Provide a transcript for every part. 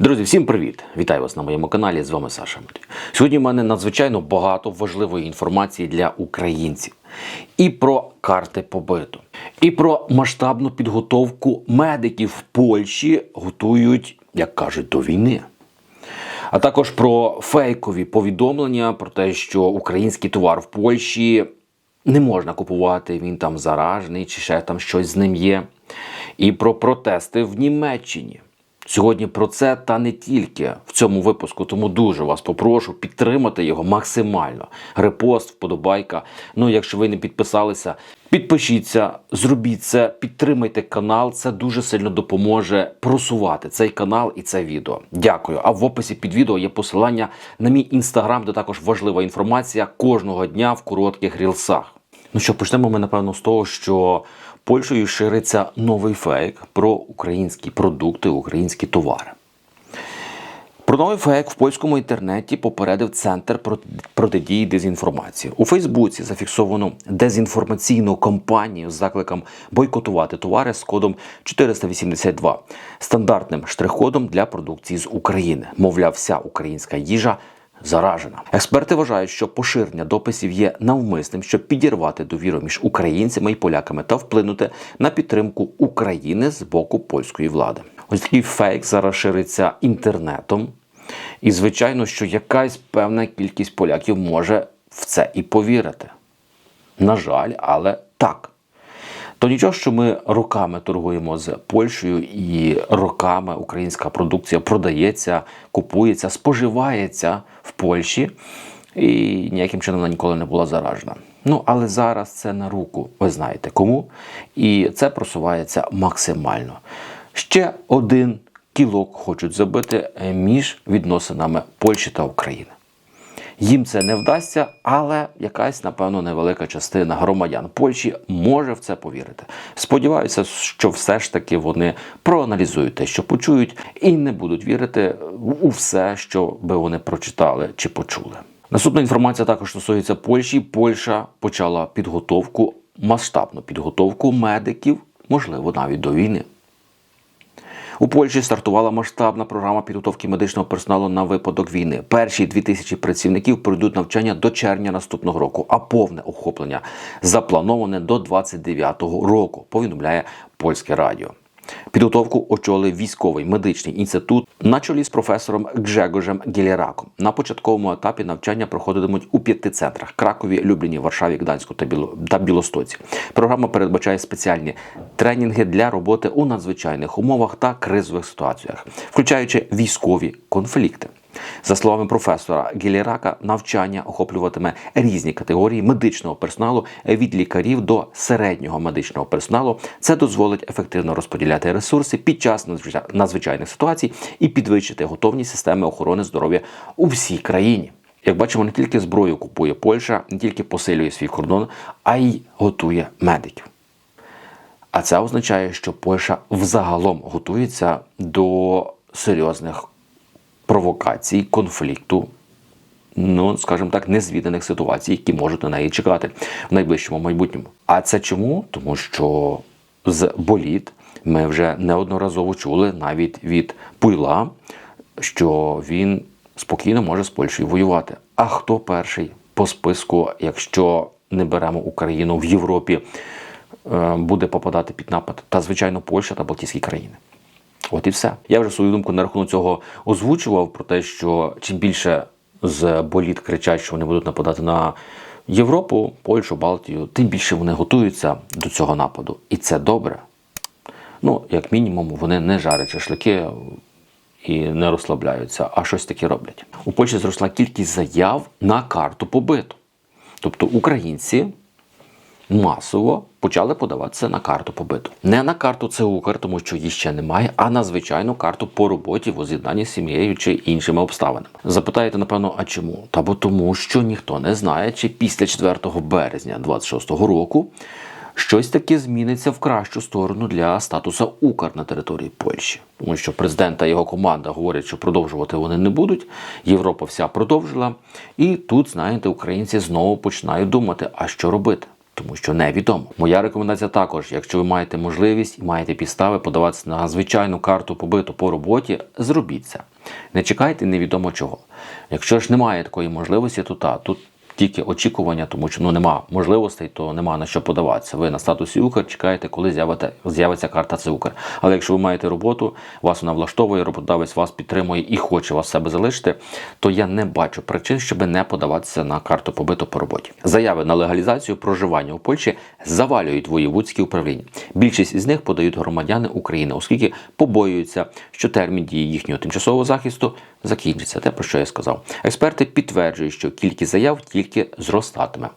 Друзі, всім привіт! Вітаю вас на моєму каналі. З вами Саша Матвій. Сьогодні в мене надзвичайно багато важливої інформації для українців і про карти побиту, і про масштабну підготовку медиків в Польщі готують, як кажуть, до війни. А також про фейкові повідомлення про те, що український товар в Польщі не можна купувати, він там заражений, чи ще там щось з ним є. І про протести в Німеччині. Сьогодні про це та не тільки в цьому випуску, тому дуже вас попрошу підтримати його максимально. Репост, вподобайка. Ну, якщо ви не підписалися, підпишіться, зробіть це, підтримайте канал. Це дуже сильно допоможе просувати цей канал і це відео. Дякую. А в описі під відео є посилання на мій інстаграм, де також важлива інформація кожного дня в коротких рілсах. Ну що, почнемо ми, напевно, з того, що Польщею шириться новий фейк про українські продукти, українські товари. Про новий фейк в польському інтернеті попередив центр протидії дезінформації. У Фейсбуці зафіксовано дезінформаційну кампанію з закликом бойкотувати товари з кодом 482, стандартним штрих-кодом для продукції з України. Мовляв, вся українська їжа заражена. Експерти вважають, що поширення дописів є навмисним, щоб підірвати довіру між українцями і поляками та вплинути на підтримку України з боку польської влади. Ось такий фейк зараз шириться інтернетом. І звичайно, що якась певна кількість поляків може в це і повірити. На жаль, але так. То нічого, що ми роками торгуємо з Польщею, і роками українська продукція продається, купується, споживається в Польщі, і ніяким чином вона ніколи не була заражена. Ну, але зараз це на руку, ви знаєте кому, і це просувається максимально. Ще один кілок хочуть забити е, між відносинами Польщі та України. Їм це не вдасться, але якась, напевно, невелика частина громадян Польщі може в це повірити. Сподіваюся, що все ж таки вони проаналізують те, що почують, і не будуть вірити у все, що би вони прочитали чи почули. Наступна інформація також стосується Польщі. Польща почала підготовку, масштабну підготовку медиків, можливо, навіть до війни. У Польщі стартувала масштабна програма підготовки медичного персоналу на випадок війни. Перші 2000 працівників пройдуть навчання до червня наступного року, а повне охоплення заплановане до 29-го року. Повідомляє польське радіо. Підготовку очолив військовий медичний інститут на чолі з професором Гжегожем Гілєраком. На початковому етапі навчання проходитимуть у п'яти центрах: Кракові, Любліні, Варшаві, Гданську та Біло- та Білостоці. Програма передбачає спеціальні тренінги для роботи у надзвичайних умовах та кризових ситуаціях, включаючи військові конфлікти. За словами професора Гілєрака, навчання охоплюватиме різні категорії медичного персоналу від лікарів до середнього медичного персоналу. Це дозволить ефективно розподіляти ресурси під час надзвичайних ситуацій і підвищити готовність системи охорони здоров'я у всій країні. Як бачимо, не тільки зброю купує Польща, не тільки посилює свій кордон, а й готує медиків. А це означає, що Польща взагалом готується до серйозних провокацій, конфлікту, ну, скажімо так, незвіданих ситуацій, які можуть на неї чекати в найближчому майбутньому. А це чому? Тому що з боліт ми вже неодноразово чули навіть від Пуйла, що він спокійно може з Польщею воювати. А хто перший по списку, якщо не беремо Україну в Європі, е, буде попадати під напад? Та звичайно Польща та Балтійські країни. От і все. Я вже свою думку на рахунок цього озвучував про те, що чим більше з боліт кричать, що вони будуть нападати на Європу, Польщу, Балтію, тим більше вони готуються до цього нападу. І це добре. Ну, як мінімум, вони не жарять шашлики і не розслабляються, а щось таке роблять. У Польщі зросла кількість заяв на карту побиту. Тобто українці масово почали подаватися на карту побиту. Не на карту ЦУКР, тому що її ще немає, а на звичайну карту по роботі, воз'єднанні з сім'єю чи іншими обставинами. Запитаєте, напевно, а чому? Та бо тому, що ніхто не знає, чи після 4 березня 26-го року щось таке зміниться в кращу сторону для статусу Укр на території Польщі. Тому що президент та його команда говорять, що продовжувати вони не будуть. Європа вся продовжила. І тут, знаєте, українці знову починають думати, а що робити. Тому що невідомо. Моя рекомендація також, якщо ви маєте можливість і маєте підстави подаватися на звичайну карту побиту по роботі, зробіть це. Не чекайте невідомо чого. Якщо ж немає такої можливості, то та тут тільки очікування, тому що ну нема можливостей, то нема на що подаватися. Ви на статусі Укр чекаєте, коли з'явиться, з'явиться карта ЦУКР. Але якщо ви маєте роботу, вас вона влаштовує, роботодавець вас підтримує і хоче вас себе залишити, то я не бачу причин, щоб не подаватися на карту побиту по роботі. Заяви на легалізацію проживання у Польщі завалюють воєвудські управління. Більшість із них подають громадяни України, оскільки побоюються, що термін дії їхнього тимчасового захисту закінчиться. Те про що я сказав. Експерти підтверджують, що кількість заяв тільки зростатиме.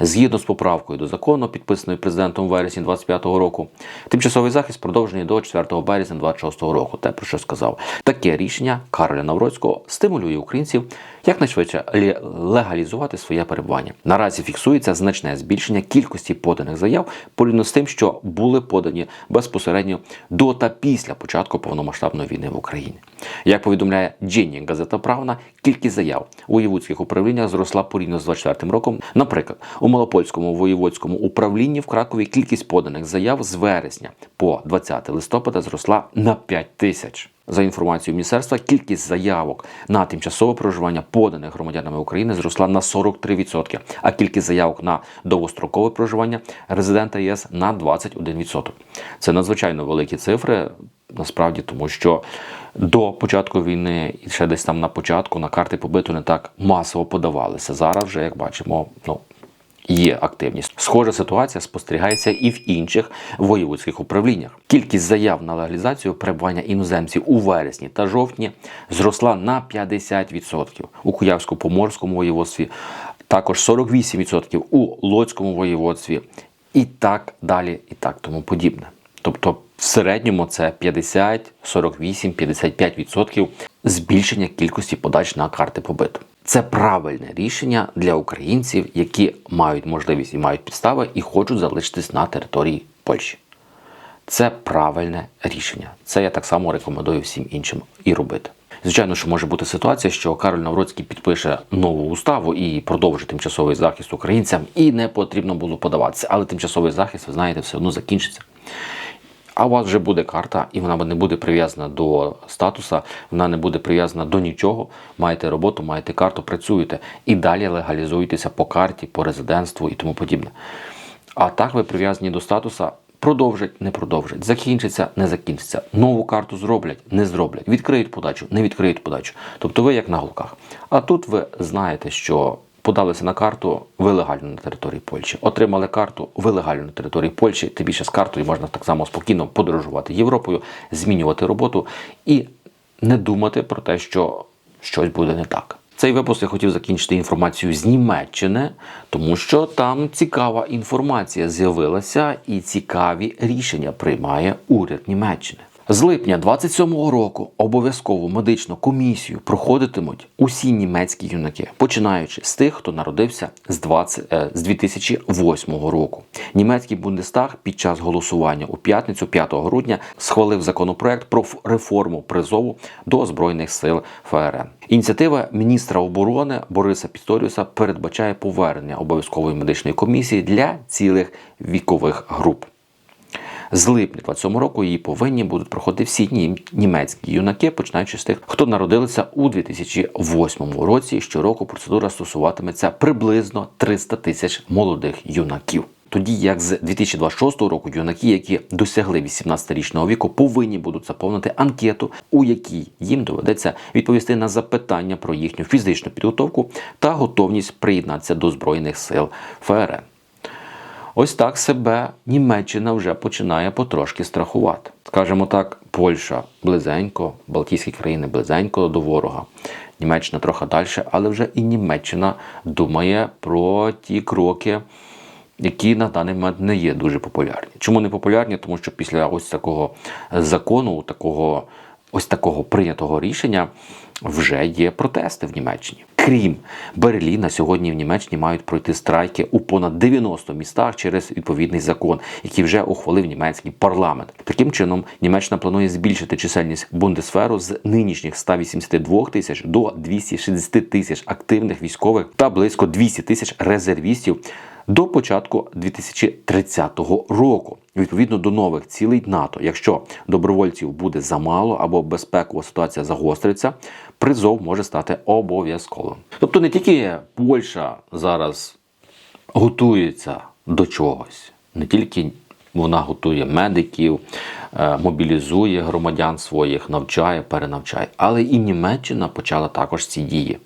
Згідно з поправкою до закону, підписаною президентом у вересні 25-го року, тимчасовий захист продовжений до 4 березня 26-го року. Те про що сказав. Таке рішення Кароля Навроцького стимулює українців якнайшвидше ле- легалізувати своє перебування. Наразі фіксується значне збільшення кількості поданих заяв порівняно з тим, що були подані безпосередньо до та після початку повномасштабної війни в Україні. Як повідомляє Джинні газета Правна, кількість заяв у воєвудських управліннях зросла порівняно з 24 роком. Наприклад, у Малопольському воєводському управлінні в Кракові кількість поданих заяв з вересня по 20 листопада зросла на 5 тисяч. За інформацією міністерства, кількість заявок на тимчасове проживання поданих громадянами України зросла на 43%, а кількість заявок на довгострокове проживання резидента ЄС на 21%. Це надзвичайно великі цифри, насправді, тому що до початку війни і ще десь там на початку на карти побиту не так масово подавалися. Зараз вже, як бачимо, ну. Є активність. Схожа ситуація спостерігається і в інших воєводських управліннях. Кількість заяв на легалізацію перебування іноземців у вересні та жовтні зросла на 50%. У Куявсько-Поморському воєводстві також 48% у Лоцькому воєводстві і так далі, і так тому подібне. Тобто в середньому це 50, 48, 55% збільшення кількості подач на карти побиту. Це правильне рішення для українців, які мають можливість і мають підстави і хочуть залишитись на території Польщі. Це правильне рішення. Це я так само рекомендую всім іншим і робити. Звичайно, що може бути ситуація, що Кароль Навроцький підпише нову уставу і продовжить тимчасовий захист українцям, і не потрібно було подаватися. Але тимчасовий захист, ви знаєте, все одно закінчиться. А у вас вже буде карта, і вона не буде прив'язана до статуса, вона не буде прив'язана до нічого. Маєте роботу, маєте карту, працюєте і далі легалізуєтеся по карті, по резидентству і тому подібне. А так ви прив'язані до статуса. Продовжать, не продовжать, закінчиться, не закінчиться. Нову карту зроблять, не зроблять. Відкриють подачу, не відкриють подачу. Тобто ви як на голках. А тут ви знаєте, що подалися на карту, ви легально на території Польщі. Отримали карту, ви легально на території Польщі. Тим більше з картою можна так само спокійно подорожувати Європою, змінювати роботу і не думати про те, що щось буде не так. Цей випуск я хотів закінчити інформацію з Німеччини, тому що там цікава інформація з'явилася і цікаві рішення приймає уряд Німеччини. З липня 27-го року обов'язкову медичну комісію проходитимуть усі німецькі юнаки, починаючи з тих, хто народився з 20, е, з 2008 року. Німецький Бундестаг під час голосування у п'ятницю, 5 грудня, схвалив законопроект про реформу призову до збройних сил ФРН. Ініціатива міністра оборони Бориса Пісторіуса передбачає повернення обов'язкової медичної комісії для цілих вікових груп. З липня 27 року її повинні будуть проходити всі нім- німецькі юнаки, починаючи з тих, хто народилися у 2008 році. Щороку процедура стосуватиметься приблизно 300 тисяч молодих юнаків. Тоді як з 2026 року юнаки, які досягли 18-річного віку, повинні будуть заповнити анкету, у якій їм доведеться відповісти на запитання про їхню фізичну підготовку та готовність приєднатися до збройних сил ФРН. Ось так себе Німеччина вже починає потрошки страхувати. Скажімо так, Польща близенько, Балтійські країни близенько до ворога. Німеччина трохи далі, але вже і Німеччина думає про ті кроки, які на даний момент не є дуже популярні. Чому не популярні? Тому що після ось такого закону, такого ось такого прийнятого рішення вже є протести в Німеччині. Крім Берліна, сьогодні в Німеччині мають пройти страйки у понад 90 містах через відповідний закон, який вже ухвалив німецький парламент. Таким чином, Німеччина планує збільшити чисельність бундесферу з нинішніх 182 тисяч до 260 тисяч активних військових та близько 200 тисяч резервістів до початку 2030 року, відповідно до нових цілей НАТО. Якщо добровольців буде замало або безпекова ситуація загостриться, призов може стати обов'язковим. Тобто не тільки Польща зараз готується до чогось, не тільки вона готує медиків, е, мобілізує громадян своїх, навчає, перенавчає, але і Німеччина почала також ці дії.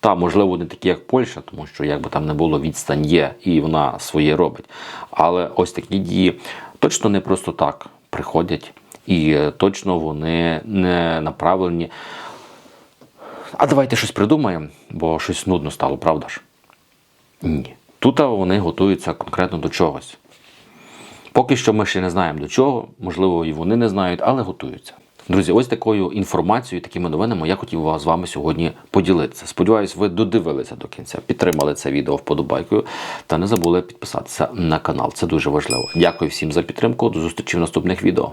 Та, можливо, не такі, як Польща, тому що як би там не було, відстань є, і вона своє робить. Але ось такі дії точно не просто так приходять, і точно вони не направлені. А давайте щось придумаємо, бо щось нудно стало, правда ж? Ні. Тут вони готуються конкретно до чогось. Поки що ми ще не знаємо до чого, можливо, і вони не знають, але готуються. Друзі, ось такою інформацією, такими новинами я хотів з вами сьогодні поділитися. Сподіваюсь, ви додивилися до кінця, підтримали це відео вподобайкою та не забули підписатися на канал. Це дуже важливо. Дякую всім за підтримку. До зустрічі в наступних відео.